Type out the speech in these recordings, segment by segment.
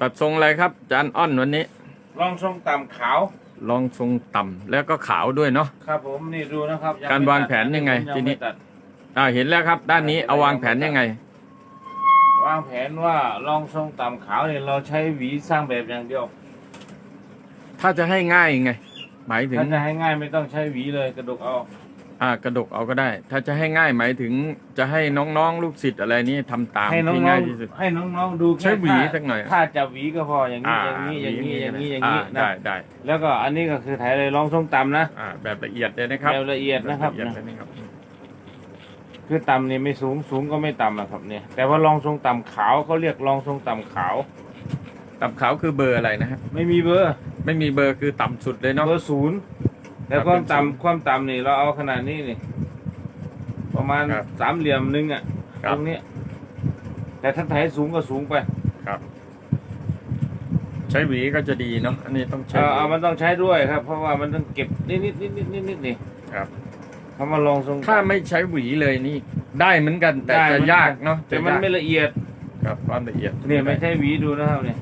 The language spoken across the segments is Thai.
ตัดทรงอะไรครับอาจารย์อ้อนวันนี้ ลองทรงต่ำขาว ลองทรงต่ำแล้วก็ขาวด้วยเนาะ ครับผมนี่ดูนะครับยัการไม่วางตัดแผนยังไงผมทีนี้ ม่ตัดอ่าเห็นแล้วครับ ด้านนี้เอาวางแผนยังไง วางแผนว่าลองทรงต่ำขาวเนี่ยเราใช้หวีสร้างแบบอย่างเดียวถ้าจะให้ง่ายไง หมายถึง ถ้าจะให้ง่ายไม่ต้องใช้หวีเลยกระดกเอา อ่ากระดกเอาก็ได้ ถ้าจะให้ง่ายหมายถึงจะให้น้องๆลูกศิษย์อะไรนี่ทำตามให้น้อที่งง่ายที่สุด ๆให้น้องๆดูแค่ใช้หวีท่าสักหน่อย ถ้าจะหวีก็พออย่างนี้อย่างนี้อย่างนี้อย่างนี้อย่างนี้อ่านะได้ได้แล้วก็อันนี้ก็คือถ่ายเลยลองทรงต่ำนะอ่าแบบละเอียดเลยนะครับแบบละเอียดนะครับแบบละเอียดเลยนะครับคือต่ำนี่ไม่สูงสูงก็ไม่ต่ำนะครับเนี่ยแต่ว่าลองทรงต่ำขาวเขาเรียกลองทรงต่ำขาวต่ำขาวคือเบอร์อะไรนะฮะไม่มีเบอร์ไม่มีเบอร์คือต่ำสุดเลยเนาะเบอร์ศูนย์ แต่ครับความเป็นศูนย์ต่ำความต่ำนี่เราเอาขนาดนี้นี่ ประมาณครับสามเหลี่ยมหนึงอะครับ ตรงเนี้ยแต่ถ้าไถสูงก็สูงไปครับ ใช้หวีก็จะดีเนาะอันนี้ต้องใช้เออหวีเอามันต้องใช้ด้วยครับ เพราะว่ามันต้องเก็บนิดนิดนิดนิดนิดนิดนี่ครับ เขามาลองทรง ถ้าไม่ใช้หวีเลยนี่ ได้เหมือนกัน แต่ได้จะเหมือนยากเนาะแต่จะมันยากไม่ละเอียด ครับความละเอียดเนี่ยไม่ใช่หวีดูนะครับเนี่ย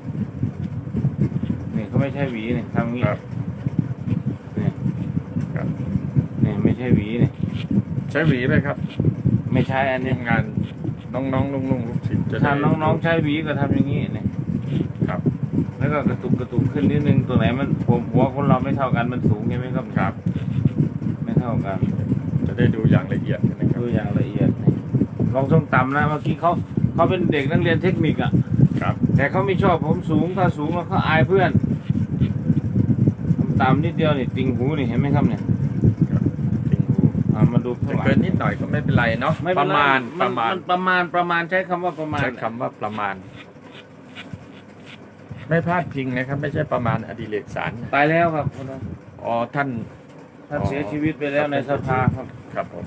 นี่เขาไม่ใช่หวีเนี่ยทำอย่างงี้ครับ เนี่ย ครับ เนี่ยไม่ใช่หวีเนี่ยใช้หวีไหมครับไม่ใช่อันนี้งานน้องๆลุงๆลูกศิษย์จะได้ ถ้าน้องๆใช้หวีก็ทำอย่างนี้เนี่ยครับ แล้วก็กระตุกกระตุกขึ้นนิดนึงตัวไหนมันผมหัวคนเราไม่เท่ากันมันสูงใช่ไหมครับครับ ไม่เท่ากันจะได้ดูอย่างละเอียดนะครับดูอย่างละเอียดนี่ลองทรงต่ำนะเมื่อกี้เขาเขาเป็นเด็กนักเรียนเทคนิคอะครับแต่เขาไม่ชอบผมสูงถ้าสูงแล้วเขาอายเพื่อนต่ำนิดเดียวนี่ติ่งหูนี่เห็นไหมครับเนี่ยครับติงหู อ่ามาดูข้าจะงหลังเกินนิดหน่อยก็ไม่เป็นไรเนาะไม่ปเป็ระนไมาณปนระมาณนประมาณประมาณใช้คำว่าประมาณใช้คำว่าประมาณ ไม่พลาดพิงนะครับ ไม่ใช่ประมาณอดิเรกสารตายแล้วครับคนนั้นอ๋อท่าน ท่านอ๋อ เสียชีวิตไปแล้วในสภาครับครับผม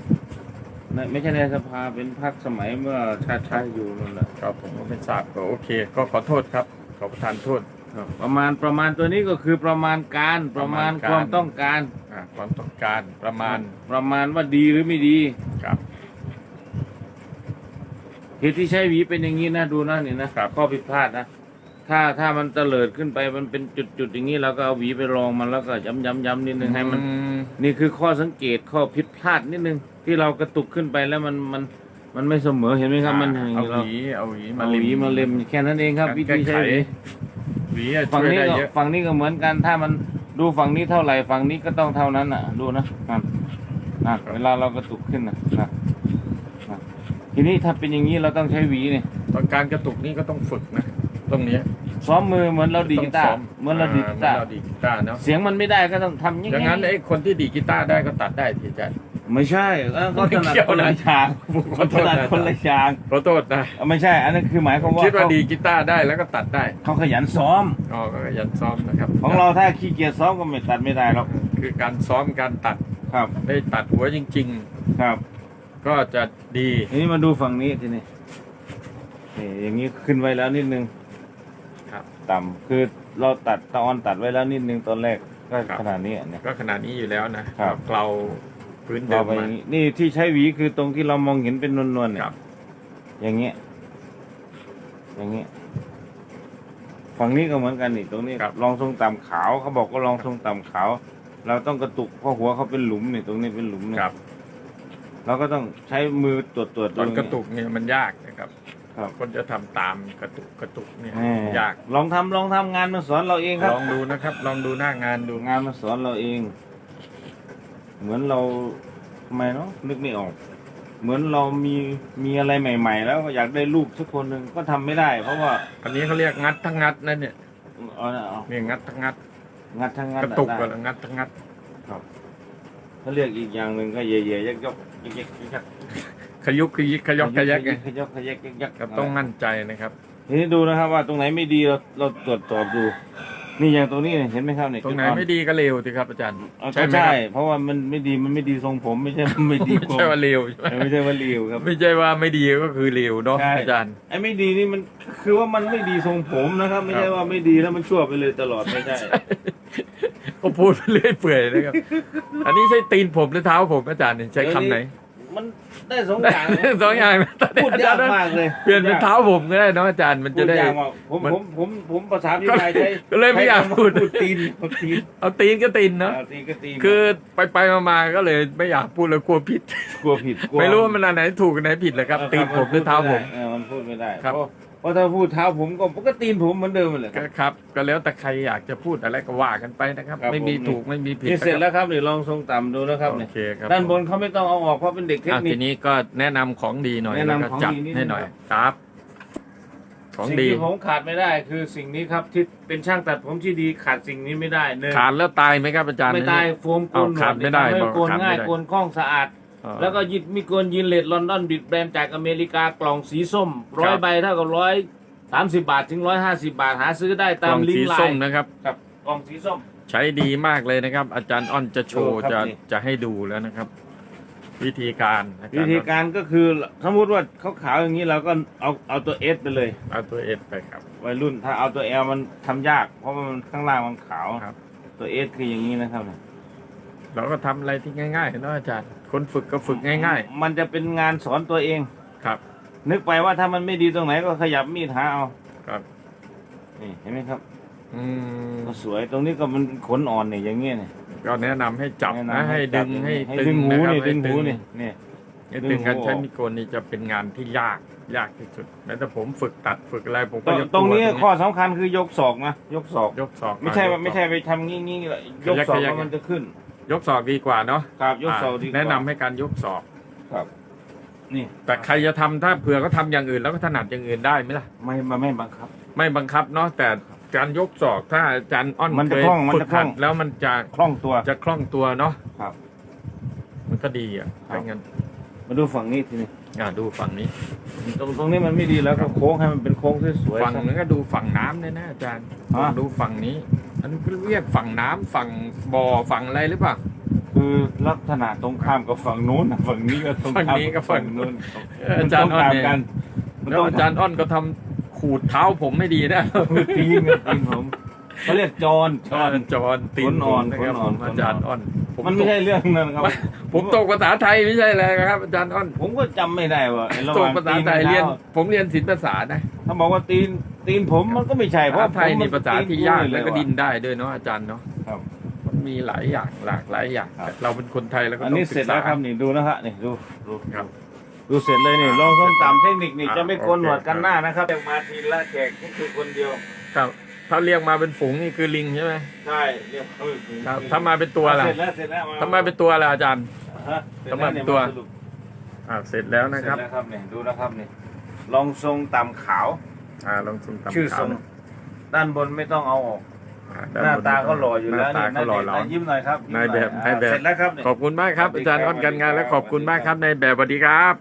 ในไม่ใช่ในสภาเป็นพรรคสมัยเมื่อชาติชาติอยู่นั่นแหละครับผมก็ไม่ทราบก็โอเค ก็ขอโทษครับ ขอประทานโทษครับประมาณประมาณตัวนี้ก็คือประมาณการประมาณประมาณการความต้องการ อ่าความต้อง การประมาณประมาณว่าดีหรือไม่ดี ครับ เหตุที่ใช้หวีเป็นอย่างนี้นะดูนะนี่นะครับข้อผิดพลาดนะถ้าถ้ามันเตลิดขึ้นไปมันเป็นจุดๆอย่างนี้เราก็เอาหวีไปรองมันแล้วก็ย้ำย้ำย้ำนิดนึงให้มัน อืมนี่คือข้อสังเกตข้อผิดพลาดนิดนึง ที่เรากระตุกขึ้นไปแล้วมันมันมันไม่เสมอเห็นไหมครับ มันอย่างเอานี้หเราวีเอาหวีมาเอาหเล็มวีมาเล็มแค่นั้นเองครับการวิแก้ธีไขใช้หวีหวีอะฝั่งช่วยนี้ได้ก็เยอะ ฝั่งนี้ก็เหมือนกันถ้ามัน ดูฝั่งนี้เท่าไหร่ฝั่งนี้ก็ต้องเท่านั้นอะ ดูนะนั่นนั่นเวลาเรากระตุกขึ้นนะนะนะทีนี้ถ้าเป็นอย่างนี้เราต้องใช้หวีเนี่ยตอนการกระตุกนี่ก็ต้องฝึกนะ ตรงเนี้ยซ้อมมือเหมือนเราดีดกีตาต้ร์งเหมือนเราดีดกีตาร์เหมือนเราดีดกีตาร์เนาะเสียงมันไม่ได้ก็ต้องทำอย่างดังนั้นไอ้คนที่ดีดกีตาร์ได้ก็ตัดได้ทีอาจารย์ ไม่ใช่เออเขาถนัดไม่เกี่ยวคนละนะทางขอโทถษนัดนะคนละทางขอโทษนะเออไม่ใช่ อันนั้นคือหมายความว่าคิดว่าเขาดีดกีตาร์ได้แล้วก็ตัดได้เขาขยันซ้อม อ๋อก็ยันซ้อมนะครับของเราถ้าขี้เกียจซ้อมก็ไม่ตัดไม่ได้หรอกคือการซ้อมการตัดครับได้ตัดหัวจริง ครับๆ ก็จะดีทีนี้มาดูฝั่งนี้ทีนี้นี่อย่างนี้ขึ้นไว้แล้วนิดนึง ครับ ต่ำคือเราตัดตะออนตัดไว้แล้วนิดนึงตอนแรกก็ครับ ขนาดนี้เนี่ย ก็ขนาดนี้อยู่แล้วนะครับเกลา พื้นเดิเรามไปอมา ย่างนี้นี่ที่ใช้หวีคือตรงที่เรามองเห็นเป็นนวลๆเนี่คยรับ อย่างเงี้ย อย่างเงี้ย ฝั่งนี้ก็เหมือนกันนี่ตรงนี้ครับลองทรงต่ำขาวเขาบอกก็ลองทรงต่ำขาว เราต้องกระตุกเพราะหัวเขาเป็นหลุมนี่ตรงนี้เป็นหลุมเนี่ยครับ เราก็ต้องใช้มือตรวจตรวจตอนดูกระตุกเนี่ยมันยากนะครับ ครับคนจะทำตามกระตุกกระตุกเนี่ยแหม่ยากลองทำลองทำงานมาสอนเราเองครับลองดูนะครับ ลองดูหน้างานดู งานมาสอนเราเอง เหมือนเราทำไมเนาะนึกไม่ออก เหมือนเรามีมีอะไรใหม่ ๆ แล้วก็อยากได้ลูกสักคนหนึ่งก็ทำไม่ได้ เพราะว่าอันนี้เขาเรียกงัดทั้งงัดนั่นเนี่ยเอาเอาเนี่ยงัดทั้งงัดงัดทั้งงัดกระตุกได้กับงัดทั้งงัดเขาเรียกอีกอย่างหนึ่งก็เย่ๆยักยกยักยักยักยักขยุกขยิกขยอกขยักไงขยกขยักยักยักครับต้องมั่นใจนะครับ ทีนี้ดูนะครับว่าตรงไหนไม่ดีเราเราตรวจสอบดู นี่อย่างตรงนี้เนี่ยเห็นไหมครับเนี่ยตรงไหนไม่ดีก็เลวสิครับอาจารย์เอาใช่ก็ไหมใช่ครับเพราะว่ามันไม่ดีมันไม่ดีทรงผมไม่ใช่มันไม่ดีไม่ใช่ว่าเลวใช่ไหมไม่ใช่ว่าเลียวครับ ไม่ใช่ว่าไม่ดีก็คือเลวเนาะใช่ อาจารย์ ไอ้ไม่ดีนี่มันคือว่ามันไม่ดีทรงผมนะครับ ไม่ใช่ว่าไม่ดีแล้วมันชั่วไปเลยตลอดไม่ใช่ ก็พูดไปเรื่อยเปื่อยนะครับ อันนี้ใช่ตีนผมหรือเท้าผมอาจารย์เนี่ยใช้คำไหน มันได้สองอย่างนะสองอย่างนะพูดยากมากเลยเปลี่ยนเป็นเท้าผมก็ได้เนาะอาจารย์มันพูจะดได้ยากมากผมมันผมผมผมภาษาพิไทยใช้ก็เลยไม่อยากพูด ใช้คำว่าตีนตีนเอาตีนก็ตีนเนาะอ่าตีนก็ตีนคือไปไปๆมาๆก็เลยไม่อยากพูดแล้วกลัวผิด กลัวผิดกลัวไม่รู้ว่ามันอันไหนถูกอันไหนผิดเลยครับเออตีนผมหรือเท้าผม เออมันพูดไม่ได้ครับ เพราะเพ ราะถ้าพูดเท้าผมก็ก็ตีนผมเหมือนเดิมเลยคก็รับครับ ก็แล้วแต่ใครอยากจะพูดอะไรก็ว่ากันไปนะครับครับไม่มีผมถูกไม่มีผิดนี่เสร็จแล้วครับนี่ลองทรงต่ำดูนะครับโอเนี่ยเคครับด้านบนเขาไม่ต้องเอาออกเพราะเป็นเด็กเทคอะนิทีคนี้ก็แนะนำของดีหน่อยแนะแล้วนำก็ของจัดดีนิดนึงให้หน่อยครับ ของสิ่งดีที่ผมขาดไม่ได้ คือสิ่งนี้ครับที่เป็นช่างตัดผมที่ดีขาดสิ่งนี้ไม่ได้หนึ่งขาดแล้วตายไหมครับอาจารย์ไม่ตายโฟมโกนหนวเอาขาดไม่ได้ทำให้บอกโกนขาดไม่ง่ายได้โกนคล่องสะอาดอ๋อ แล้วก็ยิดมีโกนยินเลดลอนดอนบิดแบรนด์จากอเมริกากล่องสีส้มร้อยครับใบเท่ากับร้อยสามสิบบาทถึงร้อยห้าสิบาทหาซื้อได้กตาล่มองลิงสีก์ไลส้มน์นะครับครับกล่องสีส้ม ใช้ดีมากเลยนะครับ อาจารย์อ้อนจะโชว์ดูครัจะบนี่จะให้ดูแล้วนะครับ วิธีการอาจารวิย์ธีอ้อนการก็คือสมมติว่าเขาขาวอย่างนี้เราก็เอาเอาตัวเอสไปเลย เอาตัวเอฟไปครับวัยรุ่นถ้าเอาตัวเอลมันทำยาก เพราะว่ามันข้างล่างมันขาวครับ ตัวเอสคืออย่างนี้นะครับเนี่ย เราก็ทำอะไรที่ง่ายๆเนาะอาจารย์ คนฝึกก็ฝึกง่าย มันจะเป็นงานสอนตัวเอง ๆ ครับ นึกไปว่าถ้ามันไม่ดีตรงไหนก็ขยับมีดหาเอาครับ นี่เห็นไหมครับอืมก็สวยตรงนี้ก็มันขนอ่อนเนี่ยอย่างเงี้ยเนี่ยก็แนะนำให้จับแนะ ให้ดึงให้ให้ตึดึงงหูนะครับนี่ให้ดึงหูตึนี่นี่ให้ตึงดึการงหูใช้มีดโกนนี่จะเป็นงานที่ยากยากที่สุดแม้แต่ผมฝึกตัดฝึกอะไรผมตก็รงยังตรงนี้กลัวข้อสำคัญคือยกศอกนะยกศอก ยกศอกไม่ใช่ยว่ากศอกไม่ใช่ไปทำงี้งี้เลยยกศอกขยักแล้วมันจะขึ้น ยกศอกดีกว่าเนาะครับยกศอกอ่าดีกว่าแนะนำให้การยกศอก ครับ นี่แต่ใครจะทำถ้าเผื่อเขาทำอย่างอื่นแล้วก็ถนัดอย่างอื่นได้ไหมล่ะ ไม่มาไม่บังคับ ไม่บังคับเนาะแต่การยกศอกถ้าอาจารย์อ้อนมันจะเคยคล่องมันฝึจะกคล่หัองดแล้วมันจะคล่องตัว จะคล่องตัวเนาะครับ มันก็ดีอะครับ ถ้างั้นมาดูฝั่งนี้ทีนี้อ่าดูฝั่งนี้ ตรงตรงนี้มันไม่ดีแล้วก็โค้งให้มันเป็นโค้งที่สวยฝั่งนั้นก็ดูฝั่งน้ำเลยนะอาจารย์อะดูฝั่งนี้ อันนี้เรียกฝั่งน้ำฝั่งบ่อฝั่งอะไรหรือเปล่า คือลักษณะตรงข้ามกับฝั่งนู้นนะฝั่งนี้ก็ตรงข้ามฝั่งนี้กับฝั่งนู้นเออมัอานจารย์อ้อนตรงเนี่ยข้ามกันมันแล้วต้องอาจารย์อ้อนก็ทำขูดเท้าผมไม่ดีนะตีนกันตีนผมเขาเรียกจอนจอน จอนตีนขนอ่อนผมนะครับขนอ่ผอนมอาจารย์อ้อนผ มันไม่ตกใช่เรื่องนั้นครับ ผมตกภาษาไทยไม่ใช่อะไรครับอาจารย์อ้อนผมก็จำไม่ได้ว่าไอ้ระหตกว่างภาษาตีนไทกับยเรียนเท้าผมเรียนศิลปภาษานะถ้าบอกว่าตีนตีนผมมันก็ไม่ใช่เพราะภาษาไทยผมนี่ภาษาที่ยากแล้วก็ดินว่ะได้ด้วยเนาะอาจารย์เนาะครับ มันมีหลายอย่างหลากหลายอย่าง ครับ เราเป็นคนไทยแล้วก็อันต้อนี้งเสร็ศึจกแล้ษา วครับนี่ดูนะฮะนี่ดูดูครับดูเสร็จเลยนี่ลองส้มตำเทคนิคนี่อะจะไม่โกนหนวดกันโอเคหน้านะครับแต่มาทีละแขกก็คือคนเดียว ครับ ถ้าเรียกมาเป็นฝูงนี่คือลิงใช่ไหมใช่เรียกเออครับถ้ามาเป็นตัวล่ะเสร็จแล้วเสร็จแล้วถ้ามาเป็นตัวล่ะอาจารย์ ฮะเสร็จถ้าแล้มาเป็นตัวสรุปอ่าเสร็จแล้วนะเสคร็รัจบแล้วครับเนี่ยดูนะครับนี่ลองทรงตำขาว อ่าลองซุ่มตำชื่อทขาวรงนะด้านบนไม่ต้องเอาออก อ่หน้าตาก็หล่ออยู่หแล้น้าวตาก็หล่อเหลานี่ยิ้มหน่อยครับยิ้มหนายแบบอ่นายแบบ เสร็จแล้วครับนี่ขอบคุณมากครับอาจารย์อ้อนกันงานและขอบคุณมากครับในายแบบสวัสดีครับ